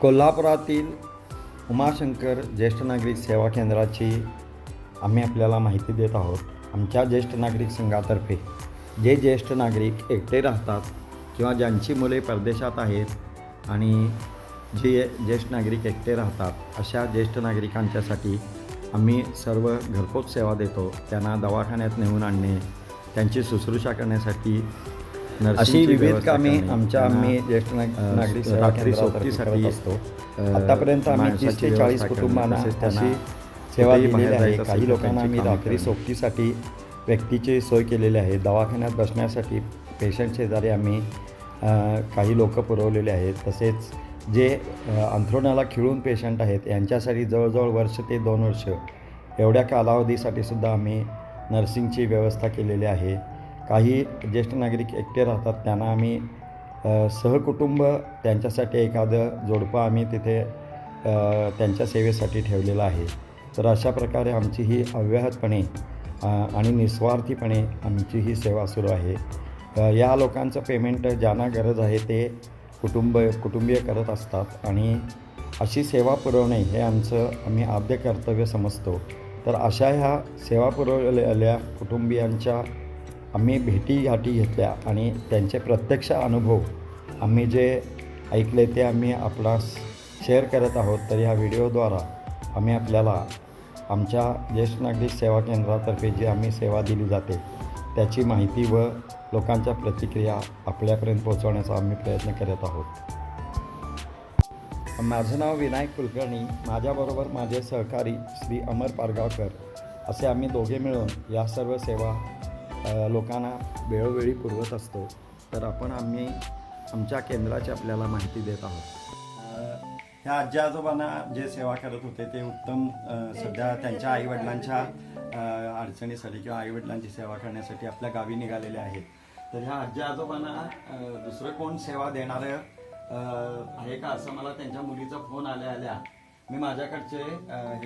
कोल्हापुरातील उमाशंकर ज्येष्ठ नागरिक सेवा केंद्राची आम्ही आपल्याला माहिती देत आहोत. आमच्या ज्येष्ठ नागरिक संघातर्फे जे ज्येष्ठ नागरिक एकटे राहतात किंवा ज्यांची मुले परदेशात आहेत आणि जे ज्येष्ठ नागरिक एकटे राहतात अशा ज्येष्ठ नागरिकांच्यासाठी आम्ही सर्व घरपोच सेवा देतो. त्यांना दवाखान्यात नेऊन आणणे त्यांची शुश्रूषा करण्यासाठी अशी विविध कामे आमच्या आम्ही ज्येष्ठ नाग- नागरिक सेवा केंद्रातर्फे असतो. आतापर्यंत आम्ही तीस ते चाळीस कुटुंबांना अशी सेवा दिलेली आहे. काही लोकांना आम्ही रात्री. सोबतीसाठी व्यक्तीची सोय केलेली आहे. दवाखान्यात बसण्यासाठी पेशंट शेजारी आम्ही काही लोक पुरवलेले आहेत. तसेच जे अंथरुणाला खिळून पेशंट आहेत यांच्यासाठी जवळजवळ वर्ष ते दोन वर्ष एवढ्या कालावधीसाठी सुद्धा आम्ही नर्सिंगची व्यवस्था केलेली आहे. काही ज्येष्ठ नागरिक एकटे राहतात त्यांना आम्ही सहकुटुंब त्यांच्यासाठी एखादं जोडपं आम्ही तिथे त्यांच्या सेवेसाठी ठेवलेलं आहे. तर अशा प्रकारे आमची ही अव्याहतपणे आणि निस्वार्थीपणे आमची ही सेवा सुरू आहे. या लोकांचं पेमेंट ज्यांना गरज आहे ते कुटुंब कुटुंबीय करत असतात आणि अशी सेवा पुरवणे हे आमचं आम्ही आद्य कर्तव्य समजतो. तर अशा ह्या सेवा पुरवलेल्या कुटुंबियांच्या आम्ही भेटीगाठी घेतल्या आणि त्यांचे प्रत्यक्ष अनुभव आम्ही जे ऐकले ते आम्ही आपणास शेअर करत आहोत. तर ह्या व्हिडिओद्वारा आम्ही आपल्याला आमच्या ज्येष्ठ नागरिक सेवा केंद्रातर्फे जी आम्ही सेवा दिली जाते त्याची माहिती व लोकांच्या प्रतिक्रिया आपल्यापर्यंत पोहोचवण्याचा आम्ही प्रयत्न करत आहोत. माझं नाव विनायक कुलकर्णी. माझ्याबरोबर माझे सहकारी श्री अमर पारगावकर असे आम्ही दोघे मिळून या सर्व सेवा लोकांना वेळोवेळी पुरवत असतो तर आपण आम्ही आमच्या केंद्राची आपल्याला माहिती देत आहोत. ह्या आजी आजोबांना जे सेवा करत होते ते उत्तम सध्या त्यांच्या आईवडिलांच्या अडचणीसाठी किंवा आईवडिलांची सेवा करण्यासाठी आपल्या गावी निघालेले आहेत. तर ह्या आजी आजोबांना दुसरं कोण सेवा देणारं आहे का असं मला त्यांच्या मुलीचा फोन आल्या आल्या. मी माझ्याकडचे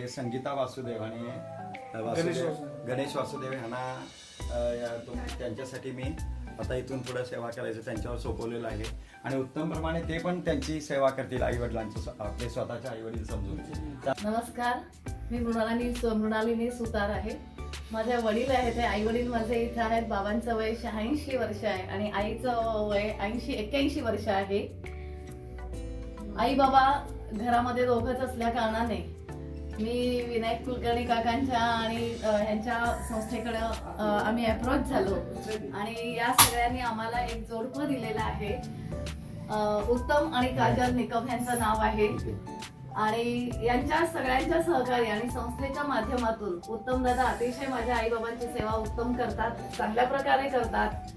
हे संगीता वासुदेव आणि वासुदेव गणेश वासुदेव. ह्यांना त्यांच्यासाठी मी आता इथून पुढे सेवा करायचं त्यांच्यावर सोपवलेलं आहे. आणि उत्तम प्रमाणे ते पण त्यांची सेवा करतील आई वडिलांचं आपले स्वतःचे आई वडील समजून. नमस्कार. मी मृणालिनी मृणालिनी सुतार आहे. माझे वडील आहेत ते आई वडील माझे इथे आहेत. बाबांचं वय शहाऐंशी वर्ष आहे आणि आईचं वय ऐंशी एक्क्याऐंशी वर्ष आहे. आई बाबा घरामध्ये दोघंच असल्या कारणाने मी विनायक कुलकर्णी काकांच्या आणि ह्यांच्या संस्थेकडं आम्ही अप्रोच झालो. आणि या सगळ्यांनी आम्हाला एक जोडपं दिलेलं आहे. उत्तम आणि काजल निकम यांचं नाव आहे. आणि यांच्या सगळ्यांच्या सहकार्य आणि संस्थेच्या माध्यमातून उत्तम दादा अतिशय माझ्या आई बाबांची सेवा उत्तम करतात चांगल्या प्रकारे करतात.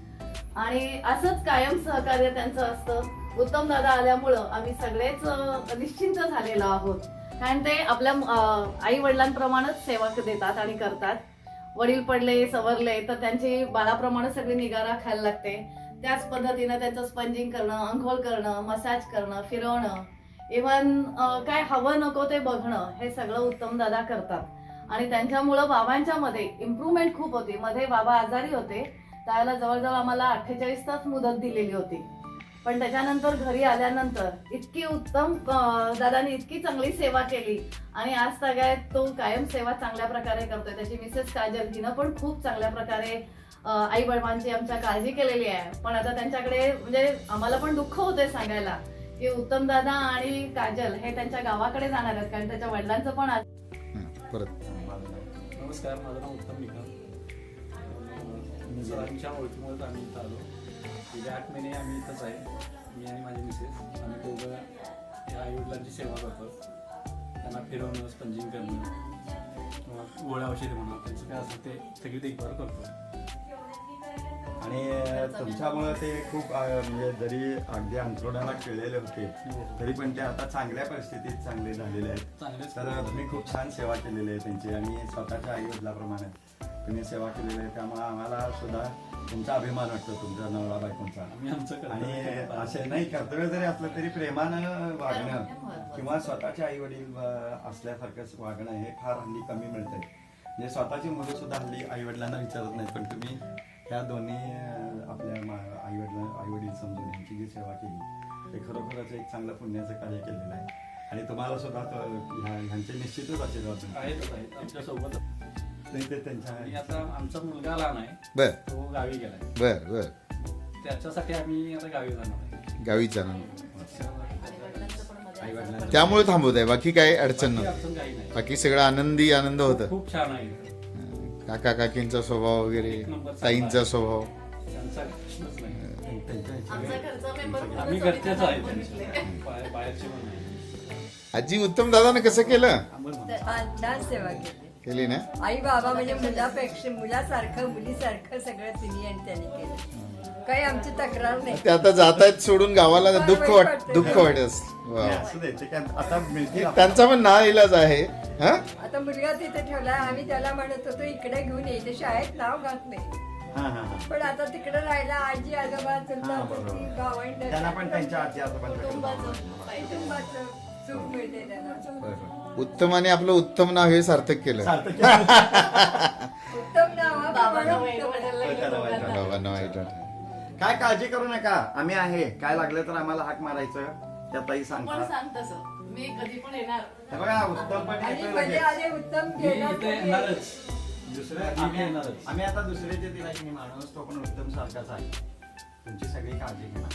आणि असंच कायम सहकार्य त्यांचं असतं. उत्तम दादा आल्यामुळं आम्ही सगळेच निश्चिंत झालेलो आहोत. कारण ते आपल्या आई वडिलांप्रमाणेच सेवा देतात आणि करतात. वडील पडले सवरले तर त्यांची बाळाप्रमाणे सगळी निगा राखायला लागते. त्याच पद्धतीनं त्यांचं स्पंजिंग करणं अंघोळ करणं मसाज करणं फिरवणं इव्हन काय हवं नको ते बघणं हे सगळं उत्तम दादा करतात. आणि त्यांच्यामुळं बाबांच्या मध्ये इम्प्रूव्हमेंट खूप होती. मध्ये बाबा आजारी होते. त्यावेळेला जवळजवळ आम्हाला अठ्ठेचाळीस तास मुदत दिलेली होती. पण त्याच्यानंतर घरी आल्यानंतर इतकी उत्तम दादाने इतकी चांगली सेवा केली. आणि आज सगळ्यात तो कायम सेवा चांगल्या प्रकारे करतोय. त्याची मिसेस काजल हिनं पण खूप चांगल्या प्रकारे आई वडिलांची आमच्या काळजी केलेली आहे. पण आता त्यांच्याकडे म्हणजे आम्हाला पण दुःख होते सांगायला की उत्तम दादा आणि काजल हे त्यांच्या गावाकडे जाणार आहेत. कारण त्याच्या वडिलांचं पण आज परत. नमस्कार माझं नाव उत्तम निकम. सरांच्या ओळखीमुळेच आम्ही इथं आलो. गेले आठ महिने आम्ही इथंच आहे. मी आणि माझे मिसेस. आम्ही दोघं या आईवडिलांची सेवा करतो. त्यांना फिरवणं स्पंजिंग करणं किंवा गोळ्या औषधे म्हणा त्यांचं काय असेल ते सगळी देखभाल करतो. आणि तुमच्यामुळं ते खूप म्हणजे जरी अगदी अंतरोडाला खेळलेले होते तरी पण ते आता चांगल्या परिस्थितीत चांगले झालेले आहेत. तर तुम्ही खूप छान सेवा केलेली आहे त्यांची. आणि स्वतःच्या आई वडिलाप्रमाणे तुम्ही सेवा केलेली आहे. त्यामुळे आम्हाला सुद्धा तुमचा अभिमान वाटतो तुमच्या नवरा बायकोंचा. आम्ही आमचं आणि कर्तव्य असे नाही कर्तव्य जरी असलं तरी प्रेमानं वागणं किंवा स्वतःचे आई वडील असल्यासारखंच वागणं हे फार हल्ली कमी मिळतंय. म्हणजे स्वतःची मुलं सुद्धा हल्ली आई वडिलांना विचारत नाही पण तुम्ही ह्या दोन्ही आपल्या आई वडिला आई वडील समजून यांची जी सेवा केली ते खरोखरच एक चांगलं पुण्याचं कार्य केलेलं आहे. आणि तुम्हाला सुद्धा ह्यांचे निश्चितच आशीर्वाद आहेत आमच्यासोबत नाही ते त्यांच्या आणि आता आमचा मुलगा लहान आहे. बर. तो गावी गेलाय. बर बर. त्याच्यासाठी आम्ही आता गावी जाणार आहे. गावी आई त्यामुळे थांबवत आहे. बाकी काय अडचण नाही. अडचण काही नाही. बाकी सगळं आनंदी आनंद होतं. खूप छान आहे. काका काकींचा स्वभाव वगैरे ताईंचा. स्वभाव. त्यांचा प्रश्नच नाही. त्यांच्या आमचा घरचा मेंबर आम्ही घरचेच आहे त्यांचे बाहेर- बाहेरचे पण नाही आजी उत्तम दादानं कसं केलं? छान सेवा केली. केली ना आई बाबा म्हणजे मुलापेक्षा मुलासारखं मुलीसारखं सगळं तिने आणि त्याने केलं काही आमची तक्रार नाही ते आता जातायत सोडून गावाला दुःख वाट दुःख वाटत वा. असू दे ते काय आता मिळतील आपल्याला. त्यांचा पण ना इलाज आहे हा आता मुलगा तिथे ठेवला आम्ही त्याला म्हणत होतो इकडे घेऊन ये ते शाळेत नाव घात नाही हा, हा, हा. पण आता तिकडे राहिला आजी आजोबा चुलता हा, बरोबर. चुलती भावंड त्यांना पण त्यांच्या आजी आजोबांकडे कुटुंबाचं सुख मिळते त्यांना उत्तमाने आपलं उत्तम नाव हे सार्थक केलं. सार्थक केलं. उत्तम नाव हा बाबांना बाबा वाईट वाटायला लागलं दोघांना. बाबांना वाईट वाटलं. काय काळजी करू नका. आम्ही आहे. काय लागलं तर आम्हाला हाक मारायचं. त्या ताई पण सांगतात सांग तसं मी कधी पण येणार. हे बघा उत्तम पण आणि येतोयमध्ये लगेच. आले उत्तम मी गेला इथे तरी- येणारच. दुसरं आम्ही आम्ही येणारच. आम्ही आता दुसऱ्याचे दिला की माणूस तो पण उत्तम सारखाच आहे. तुमची सगळी काळजी घ्या.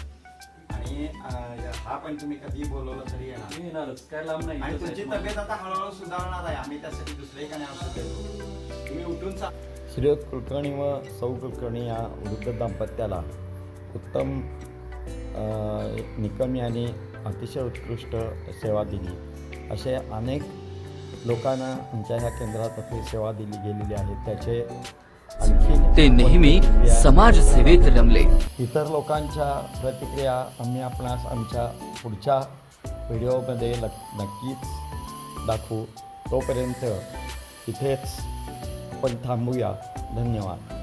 आणि अं, हा पण तुम्ही कधी बोलवलं तरी येणार. मी येणारच काय लांब नाही आणि तुमची. तब्येत आता हळूहळू सुधारणार आहे. आम्ही त्यासाठी दुसरे काही औषध देतो तुम्ही उठून चा श्रीयुत कुलकर्णी व सौ कुलकर्णी या वृद्ध दाम्पत्याला उत्तम अ, निकम यांनी अतिशय उत्कृष्ट सेवा दिली. असे अनेक लोकांना आमच्या ह्या केंद्रातर्फे सेवा दिली गेलेली आहे. त्याचे आणखी ते नेहमी समाजसेवेत रमले. इतर लोकांच्या प्रतिक्रिया आम्ही आपणास आमच्या पुढच्या व्हिडिओमध्ये नक्कीच दाखवू. तोपर्यंत इथेच आपण थांबूया. धन्यवाद.